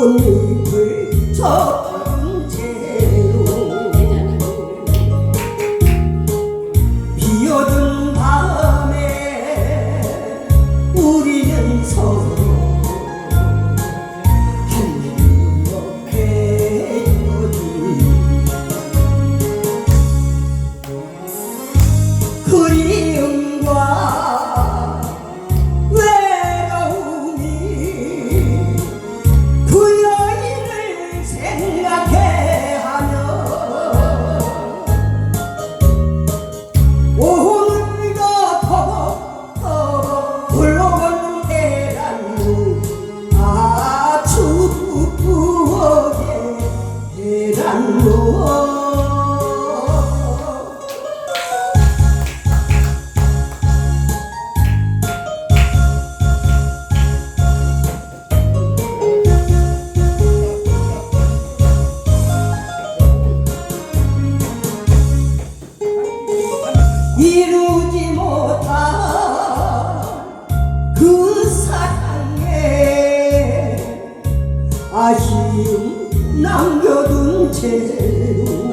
꽃잎을 저 아쉬움 남겨둔 채로